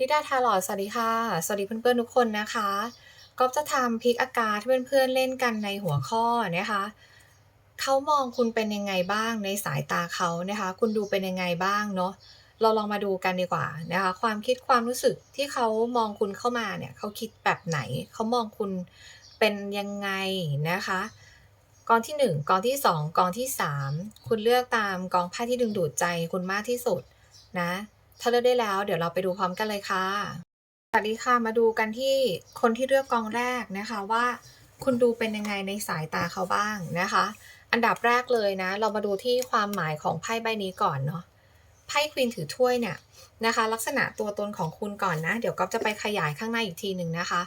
นิดาทาลอดสวัสดีค่ะ สวัสดีเพื่อนๆทุกคนนะคะก๊อฟจะทำพิกอากาศให้เพื่อนๆเล่นกันในหัวข้อนะคะเขามองคุณเป็นยังไงบ้างในสายตาเขานะคะ คุณดูเป็นยังไงบ้างเนาะเราลองมาดูกันดีกว่านะคะ ความคิดความรู้สึกที่เขามองคุณเข้ามาเนี่ยเขาคิดแบบไหนเขามองคุณเป็นยังไงนะคะกองที่หนึ่งกองที่สองกองที่สามคุณเลือกตามกองไพ่ที่ดึงดูดใจคุณมากที่สุดนะ ถ้าเลือกได้แล้ว เดี๋ยวเราไปดูพร้อมกันเลยค่ะสวัสดีค่ะมาดูกันที่คนที่เลือกกองแรกนะคะว่า คุณดูเป็นยังไงในสายตาเขาบ้างนะคะ อันดับแรกเลยนะ เรามาดูที่ความหมายของไพ่ใบนี้ก่อนเนาะไพ่ควีนถือถ้วยเนี่ยนะคะ ลักษณะตัวตนของคุณก่อนนะ เดี๋ยวก๊อฟจะไปขยายข้างในอีกทีหนึ่งนะคะ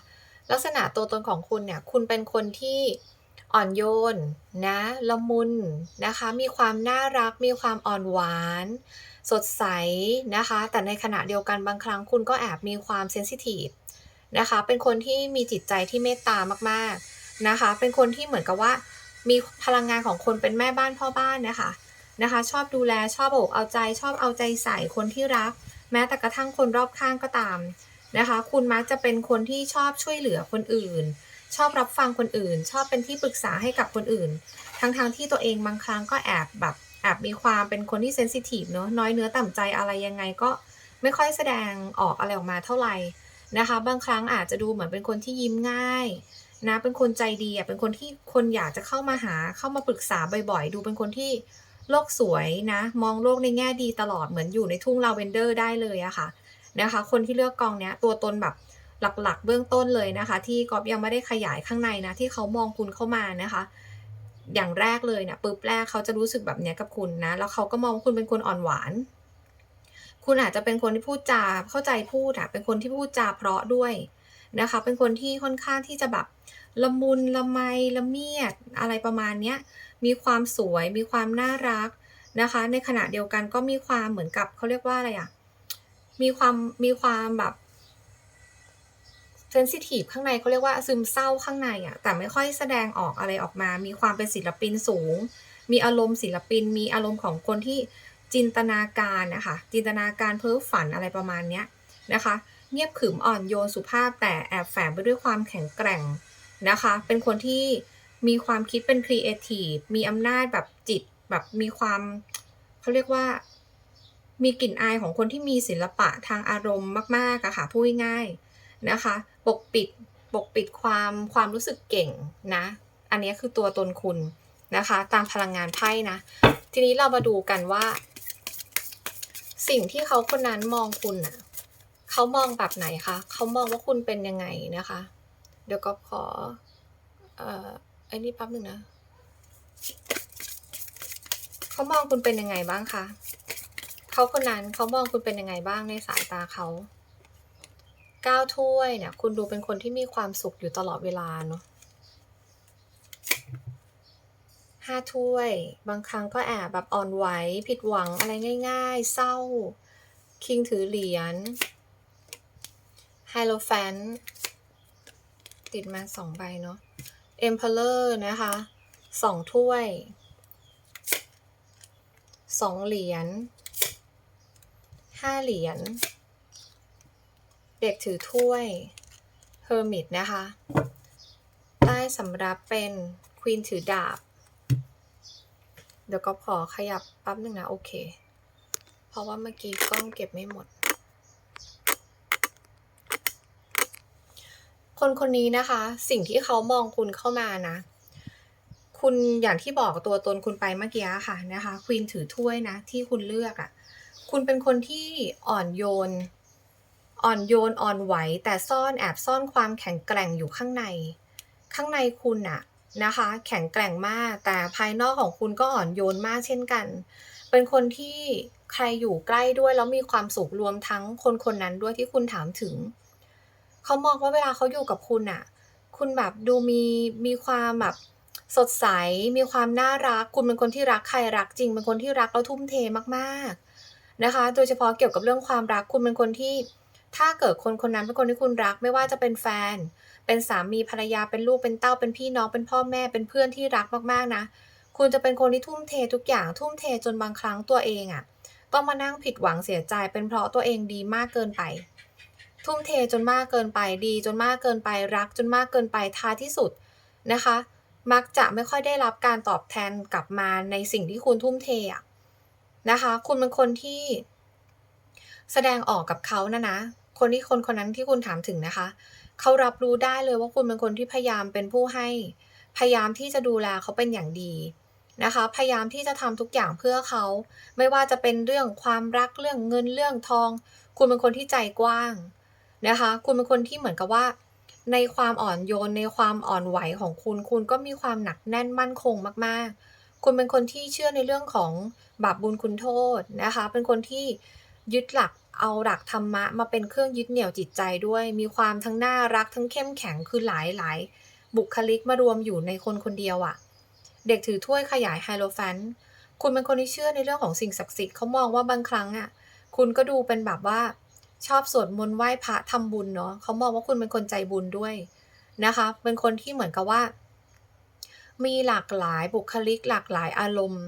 ลักษณะตัวตนของคุณเนี่ย คุณเป็นคนที่ อ่อนโยนนะละมุนนะคะ มีความน่ารัก มีความอ่อนหวาน สดใสนะคะ แต่ในขณะเดียวกันบางครั้งคุณก็แอบมีความเซนซิทีฟนะคะ เป็นคนที่มีจิตใจที่เมตตามากๆนะคะ เป็นคนที่เหมือนกับว่า มีพลังงานของคนเป็นแม่บ้านพ่อบ้านนะคะนะคะ ชอบดูแลชอบอกเอาใจชอบเอาใจใส่คนที่รัก แม้แต่กระทั่งคนรอบข้างก็ตามนะคะ คุณมักจะเป็นคนที่ชอบช่วยเหลือคนอื่น ชอบรับฟังคนอื่น ชอบเป็นที่ปรึกษาให้กับคนอื่น ทั้งๆทที่ตัวเองบางครั้งก็แอบแบบแอบมีความเป็นคนที่เซนซิทีฟเนาะน้อยเนื้อต่ำใจอะไรยังไงก็ไม่ค่อยแสดงออกอะไรออกมาเท่าไหร่นะคะ บางครั้งอาจจะดูเหมือนเป็นคนที่ยิ้มง่ายนะเป็นคนใจดีอะเป็นคนที่คนอยากจะเข้ามาหาเข้ามาปรึกษาบ่อยๆ ดูเป็นคนที่โลกสวยนะ มองโลกในแง่ดีตลอดเหมือนอยู่ในทุ่งลาเวนเดอร์ได้เลยอะค่ะนะคะ คนที่เลือกกองเนี้ยตัวตนแบบ หลักๆ เบื้องต้นเลยนะคะ ที่กอบยังไม่ได้ขยายข้างในนะที่เขามองคุณเข้ามานะคะอย่างแรกเลยเนี่ยปุ๊บแรกเขาจะรู้สึกแบบเนี้ยกับคุณนะแล้วเขาก็มองว่าคุณเป็นคนอ่อนหวาน คุณอาจจะเป็นคนที่พูดจาเข้าใจพูดอะเป็นคนที่พูดจาเพราะด้วยนะคะ เป็นคนที่ค่อนข้างที่จะแบบละมุนละไมละเมียดอะไรประมาณเนี้ยมีความสวยมีความน่ารักนะคะ ในขณะเดียวกันก็มีความเหมือนกับเขาเรียกว่าอะไรอะมีความมีความแบบ เซนซิทีฟข้างในเขาเรียกว่าซึมเศร้าข้างในอะแต่ไม่ค่อยแสดงออกอะไรออกมา มีความเป็นศิลปินสูง มีอารมณ์ศิลปิน มีอารมณ์ของคนที่จินตนาการนะคะจินตนาการเพ้อฝันอะไรประมาณเนี้ยนะคะ เงียบขรึมอ่อนโยนสุภาพแต่แอบแฝงไปด้วยความแข็งแกร่งนะคะ เป็นคนที่มีความคิดเป็นครีเอทีฟมีอำนาจแบบจิตแบบมีความเขาเรียกว่ามีกลิ่นอายของคนที่มีศิลปะทางอารมณ์มากๆอะค่ะพูดง่ายๆ นะคะ ปกปิดปกปิดความความรู้สึกเก่งนะ อันนี้คือตัวตนคุณนะคะ ตามพลังงานไพ่นะ ทีนี้เรามาดูกันว่า สิ่งที่เขาคนนั้นมองคุณน่ะเขามองแบบไหนคะเขามองว่าคุณเป็นยังไงนะคะ เดี๋ยวก็ขอ เอ่อไอ้นี่แป๊บหนึ่งนะเขามองคุณเป็นยังไงบ้างคะเขาคนนั้นเขามองคุณเป็นยังไงบ้างในสายตาเขา ก้าถ้วยเนี่ย คุณดูเป็นคนที่มีความสุขอยู่ตลอดเวลาเนาะห้าถ้วย บางครั้งก็แอบแบบอ่อนไหว ผิดหวังอะไรง่าย ๆ เศร้า คิงถือเหรียญไฮโลแฟนติดมาสองใบเนาะเอ็มเพลอร์นะคะสองถ้วยสองเหรียญห้าเหรียญ เด็กถือถ้วยเฮอร์มิตนะคะ ใต้สำรับเป็นควีนถือดาบ เดี๋ยวก็ขอขยับแปั๊บหนึ่งนะ โอเค เพราะว่าเมื่อกี้กล้องเก็บไม่หมด คนคนนี้นะคะ สิ่งที่เขามองคุณเข้ามานะ คุณอย่างที่บอกตัวตนคุณไปเมื่อกี้ค่ะนะคะควีนถือถ้วยนะ ที่คุณเลือกอะ่ะ คุณเป็นคนที่อ่อนโยน อ่อนโยนอ่อนไหว แต่ซ่อนแอบซ่อนความแข็งแกร่งอยู่ข้างใน ข้างในคุณอะนะคะ แข็งแกร่งมาก แต่ภายนอกของคุณก็อ่อนโยนมากเช่นกัน เป็นคนที่ใครอยู่ใกล้ด้วยแล้วมีความสุขรวมทั้งคนคนนั้นด้วยที่คุณถามถึง เขามองว่าเวลาเขาอยู่กับคุณอะคุณแบบดูมีมีความแบบสดใส มีความน่ารัก คุณเป็นคนที่รักใครรักจริง เป็นคนที่รักแล้วทุ่มเทมากๆนะคะ โดยเฉพาะเกี่ยวกับเรื่องความรัก คุณเป็นคนที่ ถ้าเกิดคนคนนั้นเป็นคนที่คุณรัก ไม่ว่าจะเป็นแฟน เป็นสามีภรรยาเป็นลูกเป็นเต้าเป็นพี่น้องเป็นพ่อแม่เป็นเพื่อนที่รักมากๆนะ คุณจะเป็นคนที่ทุ่มเททุกอย่างทุ่มเทจนบางครั้งตัวเองอะต้องมานั่งผิดหวังเสียใจเป็นเพราะตัวเองดีมากเกินไป ทุ่มเทจนมากเกินไปดีจนมากเกินไปรักจนมากเกินไปท้ายที่สุดนะคะ มักจะไม่ค่อยได้รับการตอบแทนกลับมาในสิ่งที่คุณทุ่มเทอะนะคะ คุณเป็นคนที่แสดงออกกับเขานะนะ คนที่คนคนนั้นที่คุณถามถึงนะคะ เขารับรู้ได้เลยว่าคุณเป็นคนที่พยายามเป็นผู้ให้ พยายามที่จะดูแลเขาเป็นอย่างดีนะคะ พยายามที่จะทำทุกอย่างเพื่อเขา ไม่ว่าจะเป็นเรื่องความรักเรื่องเงินเรื่องทอง คุณเป็นคนที่ใจกว้างนะคะ คุณเป็นคนที่เหมือนกับว่า ในความอ่อนโยนในความอ่อนไหวของคุณ คุณก็มีความหนักแน่นมั่นคงมากๆ คุณเป็นคนที่เชื่อในเรื่องของบาปบุญคุณโทษนะคะ เป็นคนที่ยึดหลัก เอาหลักธรรมะมาเป็นเครื่องยึดเหนี่ยวจิตใจด้วย มีความทั้งน่ารักทั้งเข้มแข็งคือหลายๆบุคลิกมารวมอยู่ในคนคนเดียวอะเด็กถือถ้วยขยายไฮโลแฟนคุณเป็นคนที่เชื่อในเรื่องของสิ่งศักดิ์สิทธิ์เขามองว่าบางครั้งอะคุณก็ดูเป็นแบบว่า ชอบสวดมนต์ไหว้พระทำบุญเนาะเขามองว่าคุณเป็นคนใจบุญด้วยนะคะ เป็นคนที่เหมือนกับว่า มีหลากหลายบุคลิกหลากหลายอารมณ์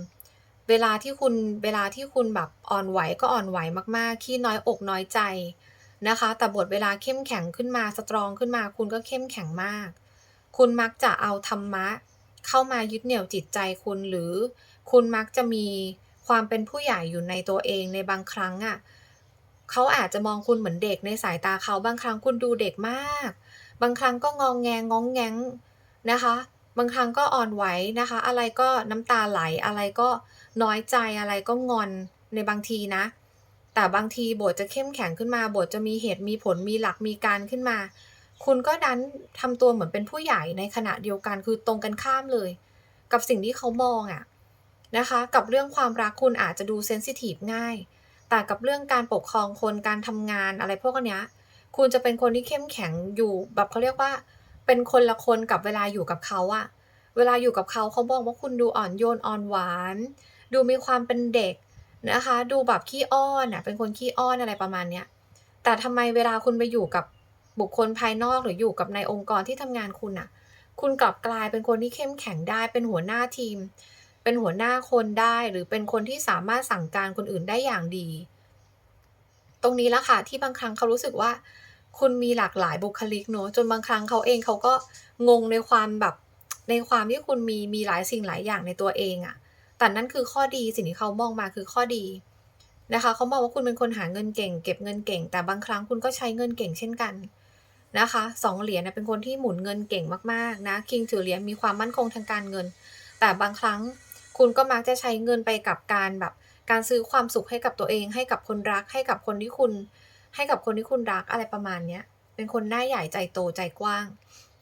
เวลาที่คุณเวลาที่คุณแบบอ่อนไหวก็อ่อนไหวมากๆขี้น้อยอกน้อยใจนะคะ แต่บทเวลาเข้มแข็งขึ้นมาสตรองขึ้นมา คุณก็เข้มแข็งมาก คุณมักจะเอาธรรมะ เข้ามายึดเหนี่ยวจิตใจคุณหรือ คุณมักจะมีความเป็นผู้ใหญ่อยู่ในตัวเองในบางครั้งอะเขาอาจจะมองคุณเหมือนเด็กในสายตาเขาบางครั้งคุณดูเด็กมาก บางครั้งก็งองแงง้องแงงนะคะ บางครั้งก็อ่อนไหวนะคะ อะไรก็น้ำตาไหลอะไรก็ น้อยใจอะไรก็งอนในบางทีนะ แต่บางทีบทจะเข้มแข็งขึ้นมาบทจะมีเหตุมีผลมีหลักมีการขึ้นมา คุณก็ดันทำตัวเหมือนเป็นผู้ใหญ่ในขณะเดียวกันคือตรงกันข้ามเลย กับสิ่งที่เขามองอะนะคะ กับเรื่องความรักคุณอาจจะดูเซนซิทิฟง่าย แต่กับเรื่องการปกครองคนการทำงานอะไรพวกนี้คุณจะเป็นคนที่เข้มแข็งอยู่แบบเขาเรียกว่า เป็นคนละคนกับเวลาอยู่กับเขาอะเวลาอยู่กับเขาเขามองว่าคุณดูอ่อนโยนอ่อนหวาน ดูมีความเป็นเด็กนะคะ ดูแบบขี้อ้อนน่ะเป็นคนขี้อ้อนอะไรประมาณเนี้ยแต่ทำไมเวลาคุณไปอยู่กับบุคคลภายนอกหรืออยู่กับในองค์กรที่ทำงานคุณน่ะ คุณกลับกลายเป็นคนที่เข้มแข็งได้ เป็นหัวหน้าทีม เป็นหัวหน้าคนได้หรือเป็นคนที่สามารถสั่งการคนอื่นได้อย่างดี ตรงนี้แหละค่ะที่บางครั้งเขารู้สึกว่า คุณมีหลากหลายบุคลิกเนาะจนบางครั้งเขาเองเขาก็งงในความแบบในความที่คุณมีมีหลายสิ่งหลายอย่างในตัวเองอะ แต่นั่นคือข้อดีสิ่งที่เขามองมาคือข้อดีนะคะเขามองว่าคุณเป็นคนหาเงินเก่ง เก็บเงินเก่ง แต่บางครั้งคุณก็ใช้เงินเก่งเช่นกันนะคะ2เหรียญเป็นคนที่หมุนเงินเก่งมากๆนะคิงถือเหรียญมีความมั่นคงทางการเงิน แต่บางครั้งคุณก็มักจะใช้เงินไปกับการแบบการซื้อความสุขให้กับตัวเอง ให้กับคนรักให้กับคนที่คุณ ให้กับคนที่คุณรักอะไรประมาณเนี้ยเป็นคนหน้าใหญ่ใจโตใจกว้าง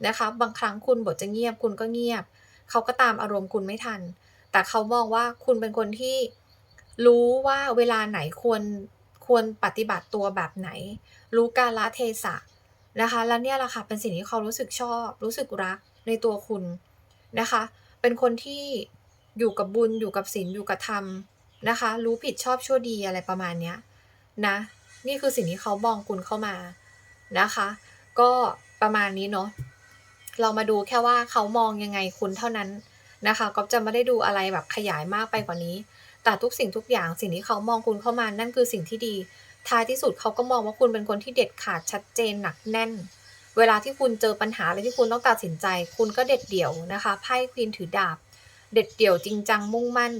นะคะ บางครั้งคุณบทจะเงียบคุณก็เงียบ เขาก็ตามอารมณ์คุณไม่ทัน แต่เขามองว่าคุณเป็นคนที่รู้ว่าเวลาไหนควรควรปฏิบัติตัวแบบไหน รู้กาลเทศะนะคะ และเนี่ยแหละค่ะเป็นสิ่งที่เขารู้สึกชอบ รู้สึกรักในตัวคุณนะคะ เป็นคนที่อยู่กับบุญอยู่กับศีลอยู่กับธรรมนะคะ รู้ผิดชอบชั่วดีอะไรประมาณเนี้ยนะนี่คือสิ่งที่เขามองคุณเข้ามานะคะ ก็ประมาณนี้เนาะเรามาดูแค่ว่าเขามองยังไงคุณเท่านั้น นะคะก๊อฟจะไม่ได้ดูอะไรแบบขยายมากไปกว่านี้ แต่ทุกสิ่งทุกอย่างสิ่งที่เขามองคุณเข้ามานั่นคือสิ่งที่ดี ท้ายที่สุดเขาก็มองว่าคุณเป็นคนที่เด็ดขาดชัดเจนหนักแน่น เวลาที่คุณเจอปัญหาอะไรที่คุณต้องตัดสินใจ คุณก็เด็ดเดี่ยวนะคะไพ่ควีนถือดาบ เด็ดเดี่ยวจริงจังมุ่งมั่น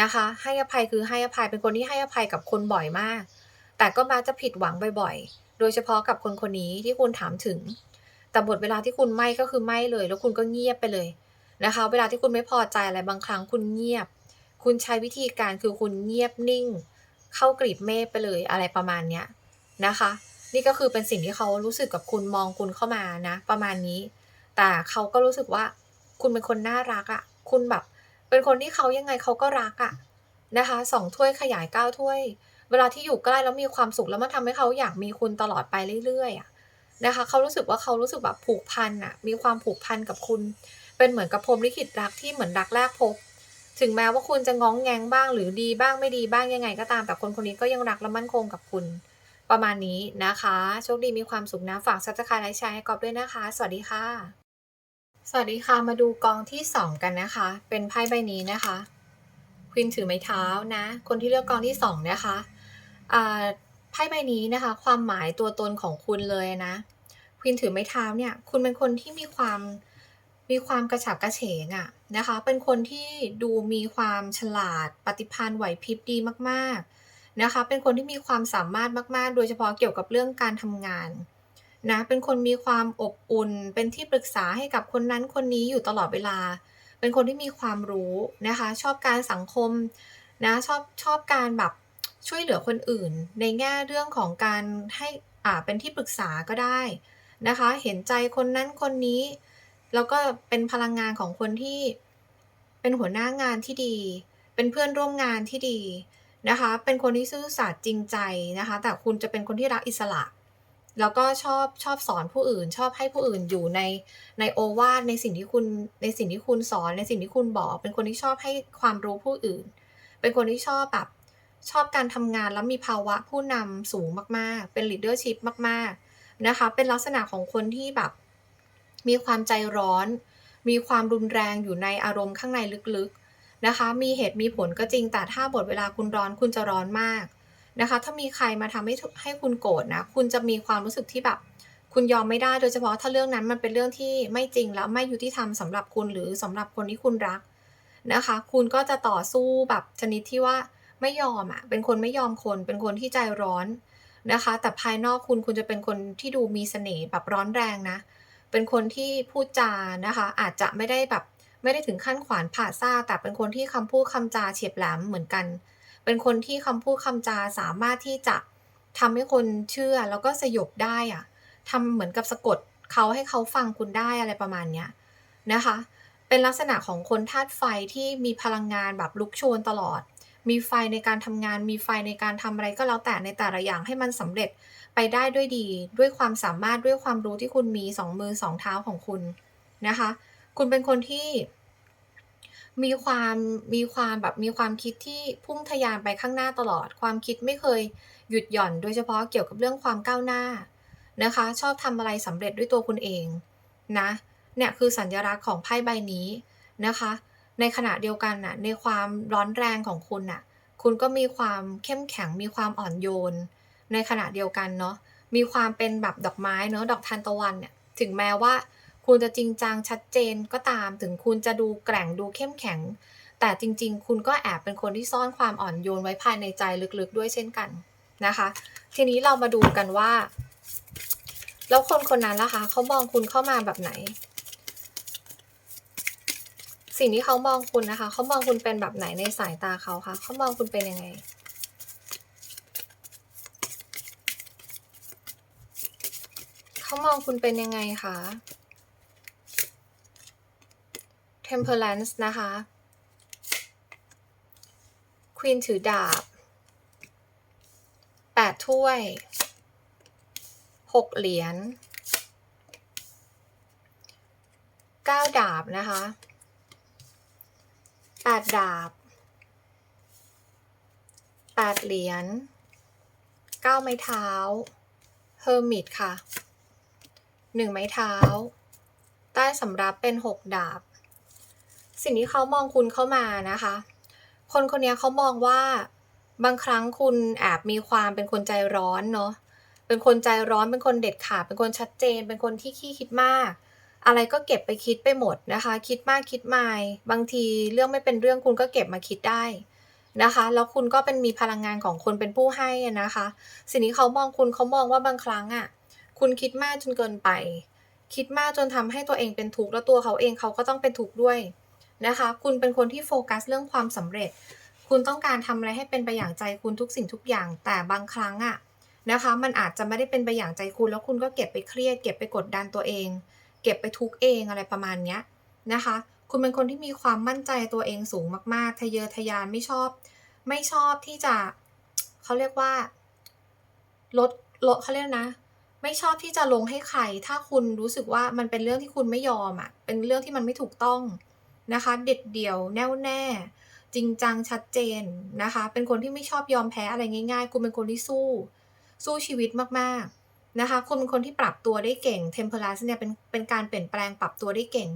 นะคะ ให้อภัยคือให้อภัยเป็นคนที่ให้อภัยกับคนบ่อยมาก แต่ก็มักจะผิดหวังบ่อยๆ โดยเฉพาะกับคนคนนี้ที่คุณถามถึง แต่บทเวลาที่คุณไม่ก็คือไม่เลย แล้วคุณก็เงียบไปเลย นะคะ เวลาที่คุณไม่พอใจอะไรบางครั้งคุณเงียบ คุณใช้วิธีการคือคุณเงียบนิ่ง เข้ากลีบเมฆไปเลยอะไรประมาณเนี้ยนะคะ นี่ก็คือเป็นสิ่งที่เขารู้สึกกับคุณมองคุณเข้ามานะ ประมาณนี้ แต่เขาก็รู้สึกว่าคุณเป็นคนน่ารักอะคุณแบบ เป็นคนที่เขายังไงเขาก็รักอะนะคะ2ถ้วยขยาย9ถ้วย เวลาที่อยู่ใกล้แล้วมีความสุขแล้วมันทำให้เขาอยากมีคุณตลอดไปเรื่อยๆอะนะคะเขารู้สึกว่าเขารู้สึกแบบผูกพันน่ะ มีความผูกพันกับคุณ เป็นเหมือนกับพรมลิขิตรักที่เหมือนรักแรกพบ ถึงแม้ว่าคุณจะง้องแงงบ้างหรือดีบ้างไม่ดีบ้างยังไงก็ตาม แต่คนคนนี้ก็ยังรักและมั่นคงกับคุณ ประมาณนี้นะคะ โชคดีมีความสุขนะฝาก Subscribe ไลค์แชร์ให้กอฟด้วยนะคะ สวัสดีค่ะ สวัสดีค่ะมาดูกองที่ 2 กันนะคะ เป็นไพ่ใบนี้นะคะควีนถือไม้เท้านะ คนที่เลือกกองที่2นะคะไพ่ใบนี้นะคะ ความหมายตัวตนของคุณเลยนะ Queen ถือไม้เท้าเนี่ย คุณเป็นคนที่มีความ มีความกระฉับกระเฉงอะนะคะ เป็นคนที่ดูมีความฉลาด ปฏิภาณไหวพริบดีมากๆนะคะ เป็นคนที่มีความสามารถมากๆ โดยเฉพาะเกี่ยวกับเรื่องการทำงานนะ เป็นคนมีความอบอุ่น เป็นที่ปรึกษาให้กับคนนั้นคนนี้อยู่ตลอดเวลา เป็นคนที่มีความรู้นะคะ ชอบการสังคมนะชอบชอบการแบบช่วยเหลือคนอื่น ในแง่เรื่องของการให้อ่าเป็นที่ปรึกษาก็ได้นะคะ เห็นใจคนนั้นคนนี้ แล้วก็เป็นพลังงานของคนที่เป็นหัวหน้างานที่ดี เป็นเพื่อนร่วมงานที่ดีนะคะ เป็นคนที่ซื่อสัตย์จริงใจนะคะ แต่คุณจะเป็นคนที่รักอิสระ แล้วก็ชอบชอบสอนผู้อื่น ชอบให้ผู้อื่นอยู่ในในโอวาทในสิ่งที่คุณในสิ่งที่คุณสอนในสิ่งที่คุณบอก เป็นคนที่ชอบให้ความรู้ผู้อื่น เป็นคนที่ชอบแบบชอบการทำงานแล้วมีภาวะผู้นำสูงมากๆ เป็น leadership มากๆนะคะ เป็นลักษณะของคนที่แบบ มีความใจร้อน มีความรุนแรงอยู่ในอารมณ์ข้างในลึกๆนะคะ มีเหตุมีผลก็จริงแต่ถ้าบทเวลาคุณร้อนคุณจะร้อนมากนะคะ ถ้ามีใครมาทำให้ให้คุณโกรธนะ คุณจะมีความรู้สึกที่แบบ คุณยอมไม่ได้โดยเฉพาะถ้าเรื่องนั้นมันเป็นเรื่องที่ไม่จริงและไม่ยุติธรรมสำหรับคุณหรือสำหรับคนที่คุณรักนะคะ คุณก็จะต่อสู้แบบชนิดที่ว่าไม่ยอมอะเป็นคนไม่ยอมคน เป็นคนที่ใจร้อนนะคะ แต่ภายนอกคุณคุณจะเป็นคนที่ดูมีเสน่ห์แบบร้อนแรงนะ เป็นคนที่พูดจานะคะ อาจจะไม่ได้แบบไม่ได้ถึงขั้นขวานผ่าซ่า แต่เป็นคนที่คำพูดคำจาเฉียบแหลมเหมือนกัน เป็นคนที่คำพูดคำจาสามารถที่จะทำให้คนเชื่อแล้วก็สยบได้อะทำเหมือนกับสะกดเขาให้เขาฟังคุณได้อะไรประมาณเนี้ยนะคะ เป็นลักษณะของคนธาตุไฟที่มีพลังงานแบบลุกโชนตลอด มีไฟในการทำงาน มีไฟในการทำอะไรก็แล้วแต่ในแต่ละอย่างให้มันสำเร็จ ไปได้ด้วยดี ด้วยความสามารถด้วยความรู้ที่คุณมี2มือ2เท้าของคุณนะคะ คุณเป็นคนที่ มีความมีความแบบมีความคิดที่พุ่งทะยานไปข้างหน้าตลอด ความคิดไม่เคยหยุดหย่อน โดยเฉพาะเกี่ยวกับเรื่องความก้าวหน้านะคะ ชอบทำอะไรสำเร็จด้วยตัวคุณเองนะเนี่ยคือสัญลักษณ์ของไพ่ใบนี้นะคะ ในขณะเดียวกันน่ะในความร้อนแรงของคุณน่ะคุณก็มีความเข้มแข็งมีความอ่อนโยน ในขณะเดียวกันเนาะมีความเป็นแบบดอกไม้เนาะดอกทานตะวันเนี่ยถึงแม้ว่าคุณจะจริงจังชัดเจนก็ตามถึงคุณจะดูแกร่งดูเข้มแข็ง แต่จริง ๆ คุณก็แอบเป็นคนที่ซ่อนความอ่อนโยนไว้ภายในใจลึกๆด้วยเช่นกันนะคะ ทีนี้เรามาดูกันว่า แล้วคนคนนั้นล่ะคะเขามองคุณเข้ามาแบบไหน?สิ่งที่เขามองคุณนะคะเขามองคุณเป็นแบบไหนในสายตาเขาคะ?เขามองคุณเป็นยังไง? เขามองคุณเป็นยังไงคะ? Temperance นะคะ Queen ถือดาบ 8 ถ้วย 6 เหรียญ 9 ดาบนะคะ 8 ดาบ 8 เหรียญ 9 ไม้เท้า Hermit ค่ะ 1ไม้เท้า ใต้สำรับเป็น6ดาบ สิ่งที่เขามองคุณเข้ามานะคะ คนคนนี้เขามองว่าบางครั้งคุณแอบมีความเป็นคนใจร้อนเนาะเป็นคนใจร้อนเป็นคนเด็ดขาดเป็นคนชัดเจน เป็นคนที่ขี้คิดมาก อะไรก็เก็บไปคิดไปหมดนะคะ คิดมากคิดมายบางทีเรื่องไม่เป็นเรื่องคุณก็เก็บมาคิดได้นะคะ แล้วคุณก็เป็นมีพลังงานของคนเป็นผู้ให้นะคะ สิ่งที่เขามองคุณเขามองว่าบางครั้งอะ คุณคิดมากจนเกินไป คิดมากจนทำให้ตัวเองเป็นทุกข์แล้วตัวเขาเองเขาก็ต้องเป็นทุกข์ด้วยนะคะ คุณเป็นคนที่โฟกัสเรื่องความสำเร็จ คุณต้องการทำอะไรให้เป็นไปอย่างใจคุณทุกสิ่งทุกอย่าง แต่บางครั้งอะนะคะ มันอาจจะไม่ได้เป็นไปอย่างใจคุณแล้วคุณก็เก็บไปเครียด เก็บไปกดดันตัวเอง เก็บไปทุกข์เองอะไรประมาณเนี้ยนะคะ คุณเป็นคนที่มีความมั่นใจตัวเองสูงมากๆ ทะเยอทะยานไม่ชอบ ไม่ชอบที่จะเขาเรียกว่าลดลดเขาเรียกนะ ไม่ชอบที่จะลงให้ใคร ถ้าคุณรู้สึกว่ามันเป็นเรื่องที่คุณไม่ยอมอะเป็นเรื่องที่มันไม่ถูกต้องนะคะ เด็ดเดี่ยวแน่วแน่ จริงจังชัดเจนนะคะ เป็นคนที่ไม่ชอบยอมแพ้อะไรง่าย ๆ คุณเป็นคนที่สู้ สู้ชีวิตมากๆนะคะ คุณเป็นคนที่ปรับตัวได้เก่ง Temperance เนี่ยเป็นเป็นการเปลี่ยนแปลงปรับตัวได้เก่ง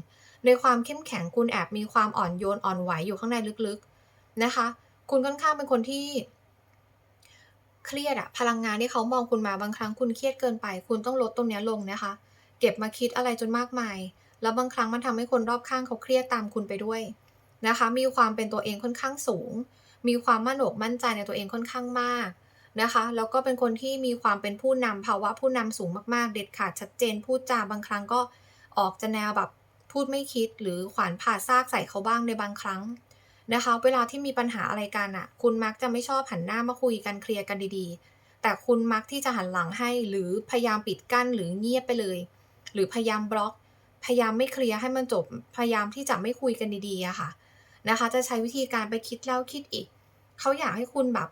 ในความเข้มแข็งคุณแอบมีความอ่อนโยนอ่อนไหวอยู่ข้างในลึกๆนะคะ คุณค่อนข้างเป็นคนที่ เครียดอะพลังงานที่เขามองคุณมาบางครั้งคุณเครียดเกินไป คุณต้องลดตรงนี้ลงนะคะ เก็บมาคิดอะไรจนมากมาย แล้วบางครั้งมันทำให้คนรอบข้างเขาเครียดตามคุณไปด้วยนะคะ มีความเป็นตัวเองค่อนข้างสูง มีความมั่นอกมั่นใจในตัวเองค่อนข้างมากนะคะ แล้วก็เป็นคนที่มีความเป็นผู้นำภาวะผู้นำสูงมากๆ เด็ดขาดชัดเจน พูดจาบางครั้งก็ออกจะแนวแบบพูดไม่คิดหรือขวานผ่าซากใส่เขาบ้างในบางครั้ง นะคะ เวลาที่มีปัญหาอะไรกันน่ะ คุณมักจะไม่ชอบหันหน้ามาคุยกันเคลียร์กันดีๆ แต่คุณมักที่จะหันหลังให้ หรือพยายามปิดกั้นหรือเงียบไปเลย หรือพยายามบล็อก พยายามไม่เคลียร์ให้มันจบ พยายามที่จะไม่คุยกันดีๆอะค่ะนะคะ จะใช้วิธีการไปคิดแล้วคิดอีก เขาอยากให้คุณแบบ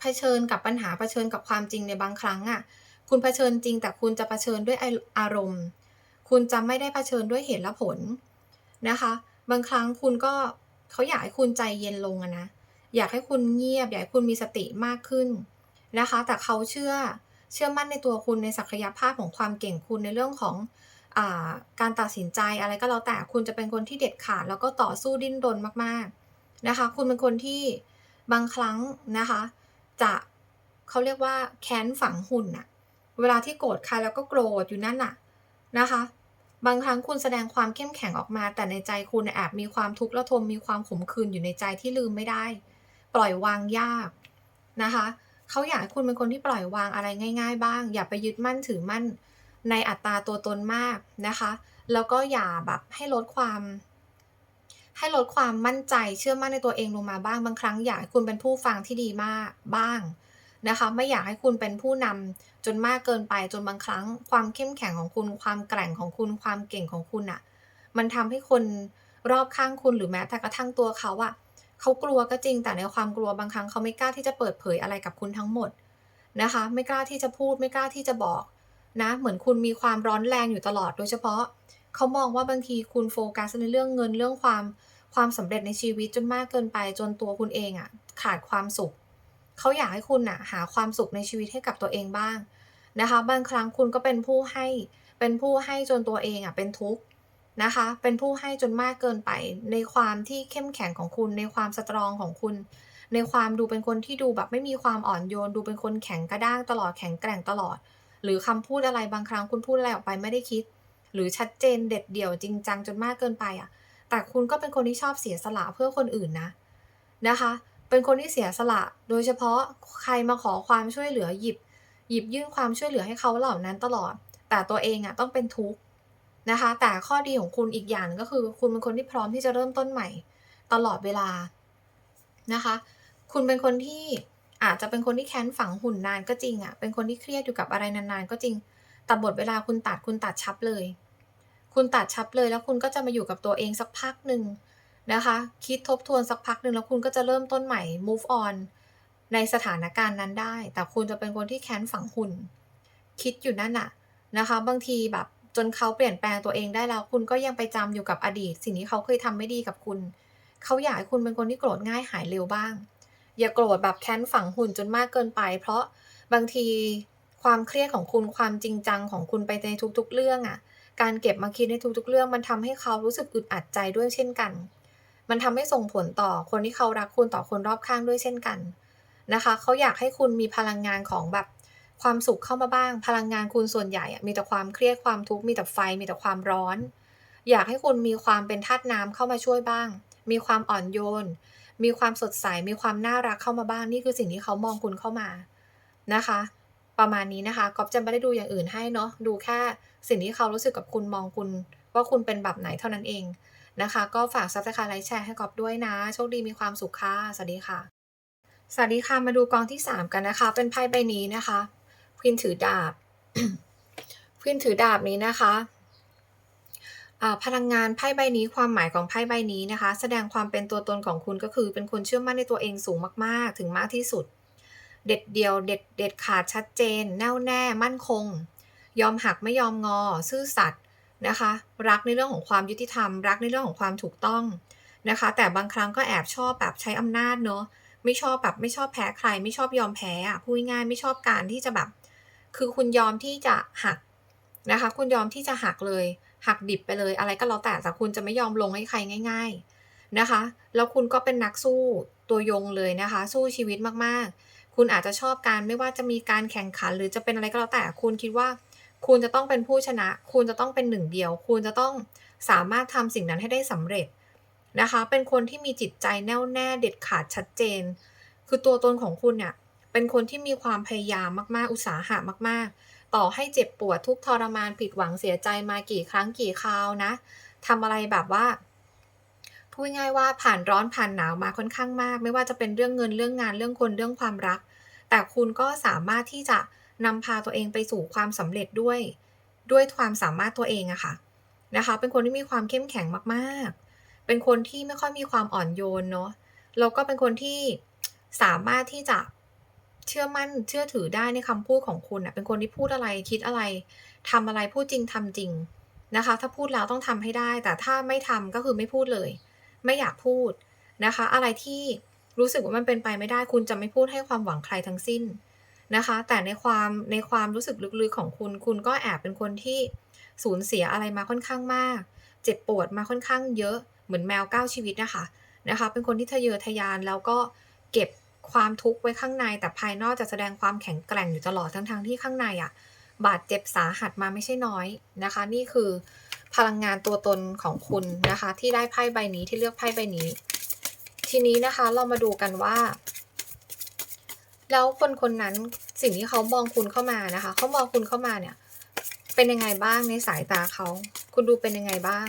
เผชิญกับปัญหาเผชิญกับความจริงในบางครั้งอะคุณเผชิญจริงแต่คุณจะเผชิญด้วยออารมณ์ คุณจะไม่ได้เผชิญด้วยเหตุและผลนะคะ บางครั้งคุณก็ เขาอยากให้คุณใจเย็นลงนะ อยากให้คุณเงียบ อยากให้คุณมีสติมากขึ้นนะคะ แต่เขาเชื่อ เชื่อมั่นในตัวคุณในศักยภาพของความเก่งคุณในเรื่องของอการตัดสินใจอะไรก็แล้วแต่คุณจะเป็นคนที่เด็ดขาด แล้วก็ต่อสู้ดิ้นรนมากๆนะคะ คุณเป็นคนที่บางครั้งนะคะ จะเขาเรียกว่าแค้นฝังหุ่นน่ะเวลาที่โกรธใครแล้วก็โกรธอยู่นั่นน่ะนะคะ บางครั้งคุณแสดงความเข้มแข็งออกมา แต่ในใจคุณแอบมีความทุกข์ระทมมีความขมขื่นอยู่ในใจที่ลืมไม่ได้ ปล่อยวางยากนะคะเขาอยากให้คุณเป็นคนที่ปล่อยวางอะไรง่าย ๆ บ้าง อย่าไปยึดมั่นถือมั่นในอัตราตัวตนมากนะคะ แล้วก็อย่าแบบให้ลดความ ให้ลดความมั่นใจเชื่อมั่นในตัวเองลงมาบ้างบางครั้งอยากให้คุณเป็นผู้ฟังที่ดีมากบ้าง นะคะ ไม่อยากให้คุณเป็นผู้นำจนมากเกินไปจนบางครั้ง ความเข้มแข็งของคุณ ความแกร่งของคุณ ความเก่งของคุณน่ะมันทำให้คนรอบข้างคุณหรือแม้แต่กระทั่งตัวเขาอะเขากลัวก็จริงแต่ในความกลัวบางครั้งเขาไม่กล้าที่จะเปิดเผยอะไรกับคุณทั้งหมดนะคะ ไม่กล้าที่จะพูดไม่กล้าที่จะบอกนะ เหมือนคุณมีความร้อนแรงอยู่ตลอดโดยเฉพาะเขามองว่าบางทีคุณโฟกัสในเรื่องเงินเรื่องความความสำเร็จในชีวิตจนมากเกินไปจนตัวคุณเองอะขาดความสุข เขาอยากให้คุณน่ะหาความสุขในชีวิตให้กับตัวเองบ้างนะคะ บางครั้งคุณก็เป็นผู้ให้เป็นผู้ให้จนตัวเองอะเป็นทุกข์นะคะ เป็นผู้ให้จนมากเกินไป ในความที่เข้มแข็งของคุณ ในความสตรองของคุณ ในความดูเป็นคนที่ดูแบบไม่มีความอ่อนโยน ดูเป็นคนแข็งกระด้างตลอดแข็งแกร่งตลอด หรือคำพูดอะไรบางครั้งคุณพูดอะไรออกไปไม่ได้คิด หรือชัดเจนเด็ดเดี่ยวจริงจังจนมากเกินไปอะแต่คุณก็เป็นคนที่ชอบเสียสละเพื่อคนอื่นนะนะคะ เป็นคนที่เสียสละ โดยเฉพาะใครมาขอความช่วยเหลือหยิบ หยิบยื่นความช่วยเหลือให้เขาเหล่านั้นตลอด แต่ตัวเองอะต้องเป็นทุกข์นะคะ แต่ข้อดีของคุณอีกอย่างก็คือ คุณเป็นคนที่พร้อมที่จะเริ่มต้นใหม่ ตลอดเวลานะคะ คุณเป็นคนที่อาจจะเป็นคนที่แค้นฝังหุ่นนานก็จริงอะเป็นคนที่เครียดอยู่กับอะไรนานๆ ก็จริง แต่หมดเวลาคุณตัดคุณตัดชับเลย คุณตัดชับเลยแล้วคุณก็จะมาอยู่กับตัวเองสักพักหนึ่ง นะคะ คิดทบทวนสักพักหนึ่งแล้วคุณก็จะเริ่มต้นใหม่ move on ในสถานการณ์นั้นได้ แต่คุณจะเป็นคนที่แค้นฝังหุ่น คิดอยู่นั่นน่ะนะคะ บางทีแบบจนเขาเปลี่ยนแปลงตัวเองได้แล้ว คุณก็ยังไปจำอยู่กับอดีต สิ่งที่เขาเคยทำไม่ดีกับคุณ เขาอยากให้คุณเป็นคนที่โกรธง่ายหายเร็วบ้าง อย่าโกรธแบบแค้นฝังหุ่นจนมากเกินไป เพราะบางทีความเครียดของคุณความจริงจังของคุณไปในทุกๆ เรื่องอะการเก็บมาคิดในทุกๆ เรื่องมันทำให้เขารู้สึกอึดอัดใจด้วยเช่นกัน มันทำให้ส่งผลต่อคนที่เขารักคุณต่อคนรอบข้างด้วยเช่นกันนะคะเขาอยากให้คุณมีพลังงานของแบบความสุขเข้ามาบ้าง พลังงานคุณส่วนใหญ่อะมีแต่ความเครียดความทุกข์มีแต่ไฟมีแต่ความร้อน อยากให้คุณมีความเป็นธาตุน้ำเข้ามาช่วยบ้าง มีความอ่อนโยน มีความสดใสมีความน่ารักเข้ามาบ้างนี่คือสิ่งที่เขามองคุณเข้ามานะคะ ประมาณนี้นะคะก๊อฟจะไม่ได้ดูอย่างอื่นให้เนาะดูแค่สิ่งที่เขารู้สึกกับคุณมองคุณ ว่าคุณเป็นแบบไหนเท่านั้นเอง นะคะ ก็ฝาก Subscribe ไลก์แชร์ให้กอฟด้วยนะ โชคดีมีความสุขค่ะ สวัสดีค่ะ สวัสดีค่ะ มาดูกองที่ 3 กันนะคะ เป็นไพ่ใบนี้นะคะ Queen ถือดาบ Queen ถือดาบนี้นะคะอ่าพลังงานไพ่ใบนี้ความหมายของไพ่ใบนี้นะคะ แสดงความเป็นตัวตนของคุณก็คือ เป็นคนเชื่อมั่นในตัวเองสูงมาก ๆ ถึงมากที่สุด เด็ดเดียวเด็ดเด็ดขาดชัดเจน แน่วแน่มั่นคง ยอมหักไม่ยอมงอ ซื่อสัตย์ นะคะ รักในเรื่องของความยุติธรรม รักในเรื่องของความถูกต้องนะคะ แต่บางครั้งก็แอบชอบแบบใช้อำนาจเนาะไม่ชอบแบบไม่ชอบแพ้ใคร ไม่ชอบยอมแพ้อะพูดง่ายไม่ชอบการที่จะแบบ คือคุณยอมที่จะหักนะคะ คุณยอมที่จะหักเลย หักดิบไปเลย อะไรก็แล้วแต่แต่คุณจะไม่ยอมลงให้ใครง่าย ๆนะคะ แล้วคุณก็เป็นนักสู้ตัวยงเลยนะคะ สู้ชีวิตมากๆ คุณอาจจะชอบการไม่ว่าจะมีการแข่งขัน หรือจะเป็นอะไรก็แล้วแต่คุณคิดว่า คุณจะต้องเป็นผู้ชนะ คุณจะต้องเป็นหนึ่งเดียว คุณจะต้องสามารถทำสิ่งนั้นให้ได้สำเร็จนะคะ เป็นคนที่มีจิตใจแน่วแน่เด็ดขาดชัดเจน คือตัวตนของคุณเนี่ยเป็นคนที่มีความพยายามมากๆ อุตสาหะมาก ๆ ต่อให้เจ็บปวดทุกทรมานผิดหวังเสียใจมากี่ครั้งกี่คราวนะทำอะไรแบบว่าพูดง่ายว่าผ่านร้อนผ่านหนาวมาค่อนข้างมาก ไม่ว่าจะเป็นเรื่องเงินเรื่องงานเรื่องคนเรื่องความรัก แต่คุณก็สามารถที่จะ นำพาตัวเองไปสู่ความสำเร็จด้วย ด้วยความสามารถตัวเองอะค่ะนะคะ เป็นคนที่มีความเข้มแข็งมากๆ เป็นคนที่ไม่ค่อยมีความอ่อนโยนเนาะแล้วก็เป็นคนที่สามารถที่จะเชื่อมั่นเชื่อถือได้ในคำพูดของคุณอะเป็นคนที่พูดอะไรคิดอะไรทำอะไรพูดจริงทำจริงนะคะ ถ้าพูดแล้วต้องทำให้ได้ แต่ถ้าไม่ทำก็คือไม่พูดเลย ไม่อยากพูดนะคะ อะไรที่รู้สึกว่ามันเป็นไปไม่ได้ คุณจะไม่พูดให้ความหวังใครทั้งสิ้น นะคะ แต่ในความในความรู้สึกลึกๆของคุณ คุณก็แอบเป็นคนที่สูญเสียอะไรมาค่อนข้างมาก เจ็บปวดมาค่อนข้างเยอะเหมือนแมวก้าวชีวิตนะคะนะคะ เป็นคนที่ทะเยอทะยานแล้วก็เก็บความทุกข์ไว้ข้างใน แต่ภายนอกจะแสดงความแข็งแกร่งอยู่ตลอดทั้งๆทที่ข้างในอะบาดเจ็บสาหัสมาไม่ใช่น้อยนะคะ นี่คือพลังงานตัวตนของคุณนะคะ ที่ได้ไพ่ใบนี้ที่เลือกไพ่ใบนี้ ทีนี้นะคะเรามาดูกันว่า แล้วคนคนนั้นสิ่งที่เขามองคุณเข้ามานะคะ เขามองคุณเข้ามาเนี่ย เป็นยังไงบ้างในสายตาเขา คุณดูเป็นยังไงบ้าง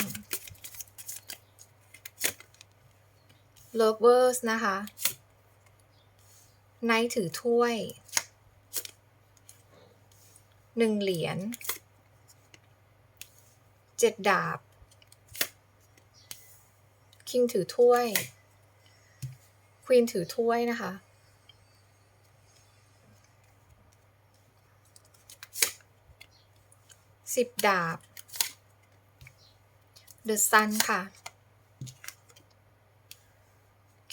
lovers นะคะไนท์ถือถ้วยหนึ่งเหรียญเจ็ดดาบ คิงถือถ้วย ควีนถือถ้วยนะคะ สิบดาบเดอะซันค่ะ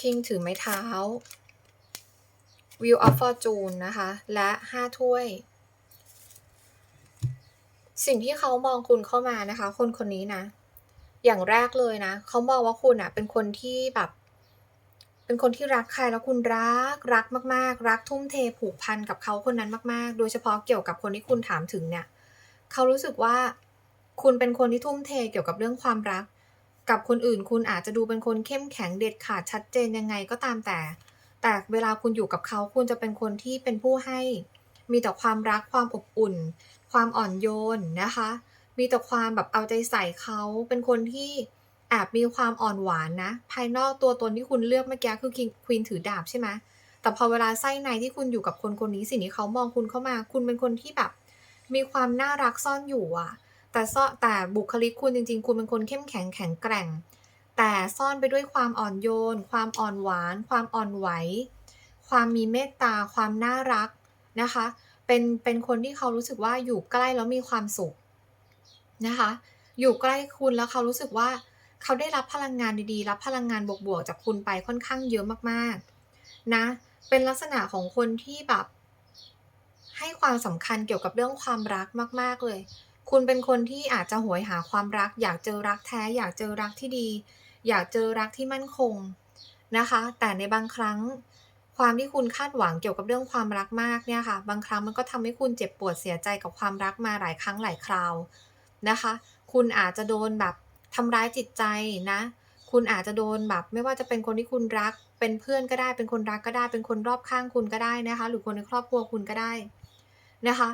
คิงถือไม้เท้า Wheel of Fortune นะคะ และห้าถ้วย สิ่งที่เขามองคุณเข้ามานะคะ คนคนนี้นะ อย่างแรกเลยนะ เขามองว่าคุณอะเป็นคนที่แบบ เป็นคนที่รักใครแล้วคุณรัก รักมาก ๆ รักทุ่มเทผูกพันกับเขาคนนั้นมาก ๆ โดยเฉพาะเกี่ยวกับคนที่คุณถามถึงเนี่ย เขารู้สึกว่าคุณเป็นคนที่ทุ่มเทเกี่ยวกับเรื่องความรัก กับคนอื่นคุณอาจจะดูเป็นคนเข้มแข็งเด็ดขาดชัดเจนยังไงก็ตามแต่ แต่เวลาคุณอยู่กับเขาคุณจะเป็นคนที่เป็นผู้ให้ มีแต่ความรักความอบอุ่น ความอ่อนโยนนะคะ มีแต่ความแบบเอาใจใส่เขาเป็นคนที่แอบมีความอ่อนหวานนะ ภายนอกตัวตนที่คุณเลือกเมื่อกี้คือควีนถือดาบใช่ไหมแต่พอเวลาไส้ในที่คุณอยู่กับคนคนนี้สิ่งที่เขามองคุณเข้ามา คุณเป็นคนที่แบบ มีความน่ารักซ่อนอยู่อะแต่ซ่อนแต่บุคลิกคุณจริง ๆ คุณเป็นคนเข้มแข็งแข็งแกร่ง แต่ซ่อนไปด้วยความอ่อนโยน ความอ่อนหวาน ความอ่อนไหว ความมีเมตตา ความน่ารักนะคะ เป็นเป็นคนที่เขารู้สึกว่าอยู่ใกล้แล้วมีความสุขนะคะ อยู่ใกล้คุณแล้วเขารู้สึกว่าเขาได้รับพลังงานดีๆ รับพลังงานบวกๆจากคุณไปค่อนข้างเยอะมากๆนะ เป็นลักษณะของคนที่แบบ ให้ความสำคัญเกี่ยวกับเรื่องความรักมาก ๆ เลย คุณเป็นคนที่อาจจะโหยหาความรัก อยากเจอรักแท้ อยากเจอรักที่ดี อยากเจอรักที่มั่นคงนะคะ แต่ในบางครั้ง ความที่คุณคาดหวังเกี่ยวกับเรื่องความรักมากเนี่ยค่ะ บางครั้งมันก็ทำให้คุณเจ็บปวดเสียใจกับความรักมาหลายครั้งหลายคราวนะคะ คุณอาจจะโดนแบบทำร้ายจิตใจนะ คุณอาจจะโดนแบบไม่ว่าจะเป็นคนที่คุณรัก เป็นเพื่อนก็ได้ เป็นคนรักก็ได้ เป็นคนรอบข้างคุณก็ได้นะคะ หรือคนในครอบครัวคุณก็ได้ นะคะ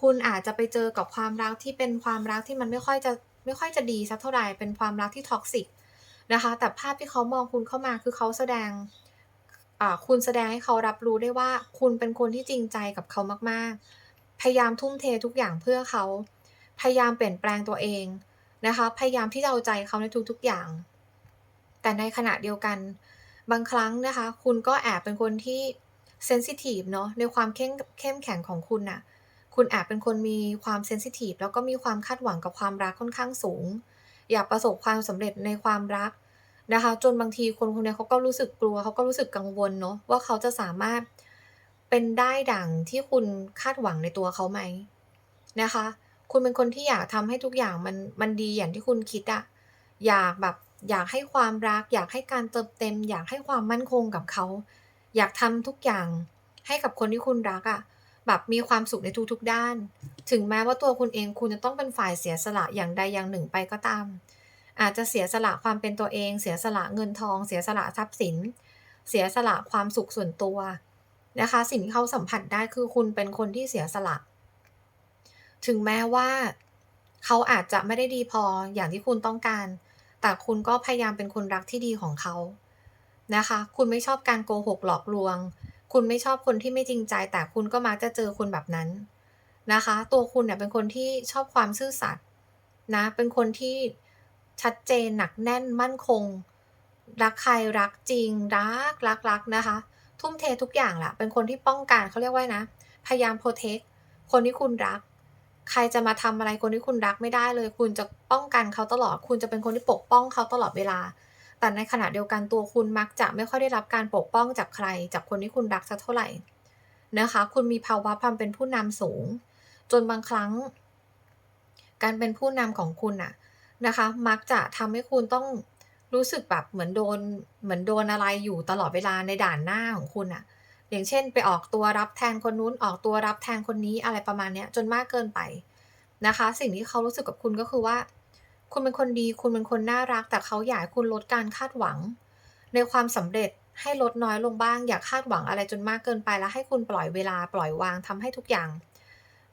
คุณอาจจะไปเจอกับความรักที่เป็นความรักที่มันไม่ค่อยจะไม่ค่อยจะดีสักเท่าไหร่เป็นความรักที่ toxic นะคะแต่ภาพที่เขามองคุณเข้ามาคือเขาแสดงคุณแสดงให้เขารับรู้ได้ว่าคุณเป็นคนที่จริงใจกับเขามากๆ พยายามทุ่มเททุกอย่างเพื่อเขา พยายามเปลี่ยนแปลงตัวเองนะคะ พยายามที่จะเอาใจเขาในทุกๆอย่าง แต่ในขณะเดียวกัน บางครั้งนะคะ คุณก็แอบเป็นคนที่ เซนซิทีฟเนาะในความเข้มเข้มแข็งของคุณน่ะ คุณแอบเป็นคนมีความเซนซิทีฟแล้วก็มีความคาดหวังกับความรักค่อนข้างสูง อยากประสบความสำเร็จในความรักนะคะ จนบางทีคนคนนี้เขาก็รู้สึกกลัวเขาก็รู้สึกกังวลเนาะว่าเขาจะสามารถเป็นได้ดั่งที่คุณคาดหวังในตัวเขาไหมนะคะ คุณเป็นคนที่อยากทำให้ทุกอย่างมันมันดีอย่างที่คุณคิดอะอยากแบบอยากให้ความรัก อยากให้การเติมเต็ม อยากให้ความมั่นคงกับเขา อยากทำทุกอย่างให้กับคนที่คุณรักอะแบบมีความสุขในทุกๆด้าน ถึงแม้ว่าตัวคุณเองคุณจะต้องเป็นฝ่ายเสียสละอย่างใดอย่างหนึ่งไปก็ตาม อาจจะเสียสละความเป็นตัวเอง เสียสละเงินทอง เสียสละทรัพย์สิน เสียสละความสุขส่วนตัวนะคะ สิ่งที่เขาสัมผัสได้คือคุณเป็นคนที่เสียสละ ถึงแม้ว่า เขาอาจจะไม่ได้ดีพออย่างที่คุณต้องการ แต่คุณก็พยายามเป็นคนรักที่ดีของเขา นะคะ คุณไม่ชอบการโกหกหลอกลวง คุณไม่ชอบคนที่ไม่จริงใจ แต่คุณก็มักจะเจอคนแบบนั้นนะคะ ตัวคุณเนี่ยเป็นคนที่ชอบความซื่อสัตย์นะ เป็นคนที่ชัดเจนหนักแน่นมั่นคง รักใครรักจริง รักรักรักนะคะ ทุ่มเททุกอย่างแหละเป็นคนที่ป้องกันเขาเรียกว่านะ พยายามโปรเทคคนที่คุณรัก ใครจะมาทำอะไรคนที่คุณรักไม่ได้เลย คุณจะป้องกันเขาตลอด คุณจะเป็นคนที่ปกป้องเขาตลอดเวลา แต่ในขณะเดียวกันตัวคุณมักจะไม่ค่อยได้รับการปกป้องจากใคร จากคนที่คุณรักสักเท่าไหร่นะคะ คุณมีภาวะความเป็นผู้นำสูง จนบางครั้ง การเป็นผู้นำของคุณน่ะนะคะ มักจะทำให้คุณต้องรู้สึกแบบเหมือนโดนเหมือนโดนอะไรอยู่ตลอดเวลาในด่านหน้าของคุณน่ะอย่างเช่น ไปออกตัวรับแทนคนนู้นออกตัวรับแทนคนนี้อะไรประมาณเนี้ยจนมากเกินไปนะคะ สิ่งที่เขารู้สึกกับคุณก็คือว่า คุณเป็นคนดี คุณเป็นคนน่ารัก แต่เขาอยากคุณลดการคาดหวัง ในความสำเร็จให้ลดน้อยลงบ้าง อย่าคาดหวังอะไรจนมากเกินไปแล้วให้คุณปล่อยเวลาปล่อยวางทำให้ทุกอย่าง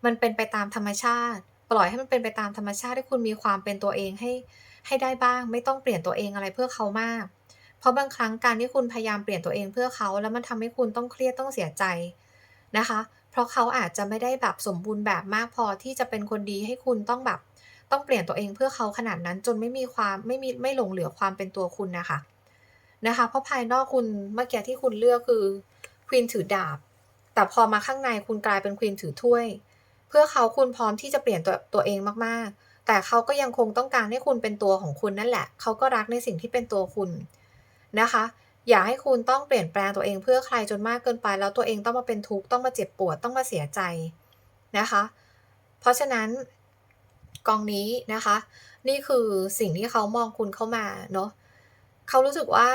มันเป็นไปตามธรรมชาติ ปล่อยให้มันเป็นไปตามธรรมชาติให้คุณมีความเป็นตัวเองให้ให้ได้บ้าง ไม่ต้องเปลี่ยนตัวเองอะไรเพื่อเขามาก เพราะบางครั้งการที่คุณพยายามเปลี่ยนตัวเองเพื่อเขา แล้วมันทำให้คุณต้องเครียดต้องเสียใจนะคะ เพราะเขาอาจจะไม่ได้แบบสมบูรณ์แบบมากพอที่จะเป็นคนดีให้คุณต้องแบบ ต้องเปลี่ยนตัวเองเพื่อเขาขนาดนั้นจนไม่มีความไม่มีไม่หลงเหลือความเป็นตัวคุณนะคะนะคะ เพราะภายนอกคุณเมื่อกี้ที่คุณเลือกคือ Queen ถือดาบ แต่พอมาข้างในคุณกลายเป็น Queen ถือถ้วย เพื่อเขาคุณพร้อมที่จะเปลี่ยนตัวตัวเองมากๆ แต่เขาก็ยังคงต้องการให้คุณเป็นตัวของคุณนั่นแหละ เขาก็รักในสิ่งที่เป็นตัวคุณนะคะ อย่าให้คุณต้องเปลี่ยนแปลงตัวเองเพื่อใครจนมากเกินไปแล้วตัวเองต้องมาเป็นทุกข์ต้องมาเจ็บปวดต้องมาเสียใจนะคะ เพราะฉะนั้น กองนี้นะคะ นี่คือสิ่งที่เขามองคุณเข้ามาเนาะเขารู้สึกว่า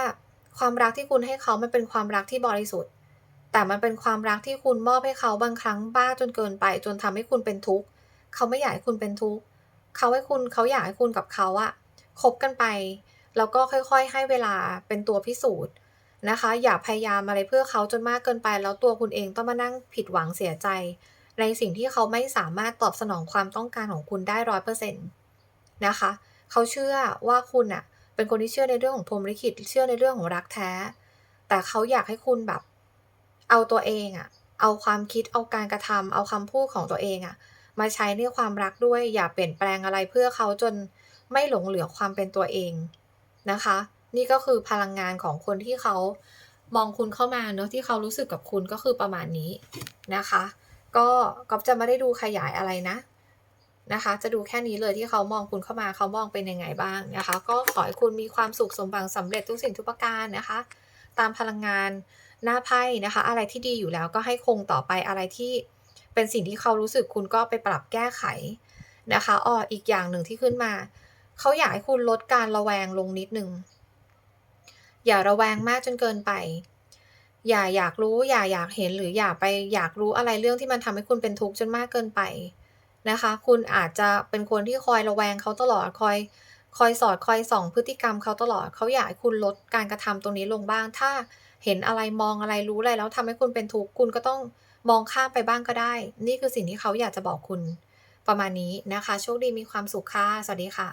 ความรักที่คุณให้เขามันเป็นความรักที่บริสุทธิ์ แต่มันเป็นความรักที่คุณมอบให้เขาบางครั้งบ้าจนเกินไป จนทำให้คุณเป็นทุกข์เขาไม่อยากให้คุณเป็นทุกข์เขาให้คุณเขาอยากให้คุณกับเขาอะคบกันไป แล้วก็ค่อยๆ ให้เวลาเป็นตัวพิสูจน์นะคะ อย่าพยายามอะไรเพื่อเขาจนมากเกินไป แล้วตัวคุณเองต้องมานั่งผิดหวังเสียใจ ในสิ่งที่เขาไม่สามารถตอบสนองความต้องการของคุณได้100%นต์นะคะ เขาเชื่อว่าคุณน่ะเป็นคนที่เชื่อในเรื่องของพรมลิขิตเชื่อในเรื่องของรักแท้ แต่เขาอยากให้คุณแบบ เอาตัวเองอะเอาความคิดเอาการกระทำเอาคำพูดของตัวเองอะมาใช้ในความรักด้วยอย่าเปลี่ยนแปลงอะไรเพื่อเขาจนไม่หลงเหลือความเป็นตัวเองนะคะ นี่ก็คือพลังงานของคนที่เขามองคุณเข้ามาเนาะที่เขารู้สึกกับคุณก็คือประมาณนี้นะคะ ก็ก๊อฟจะไม่ได้ดูขยายอะไรนะนะคะ จะดูแค่นี้เลยที่เขามองคุณเข้ามาเขามองเป็นยังไงบ้างนะคะ ก็ขอให้คุณมีความสุขสมหวังสำเร็จทุกสิ่งทุกประการนะคะ ตามพลังงานหน้าไพ่นะคะ อะไรที่ดีอยู่แล้วก็ให้คงต่อไปอะไรที่เป็นสิ่งที่เขารู้สึกคุณก็ไปปรับแก้ไขนะคะอ้ออีกอย่างหนึ่งที่ขึ้นมา เขาอยากให้คุณลดการระแวงลงนิดนึง อย่าระแวงมากจนเกินไป อย่าอยากรู้ อย่าอยากเห็นหรืออย่าไปอยากรู้อะไรเรื่องที่มันทำให้คุณเป็นทุกข์จนมากเกินไปนะคะ คุณอาจจะเป็นคนที่คอยระแวงเขาตลอดคอยคอยสอดคอยส่องพฤติกรรมเขาตลอดเขาอยากให้คุณลดการกระทำตรงนี้ลงบ้าง ถ้าเห็นอะไรมองอะไรรู้อะไรแล้วทำให้คุณเป็นทุกข์คุณก็ต้องมองข้ามไปบ้างก็ได้ นี่คือสิ่งที่เขาอยากจะบอกคุณประมาณนี้นะคะ โชคดีมีความสุขค่ะสวัสดีค่ะ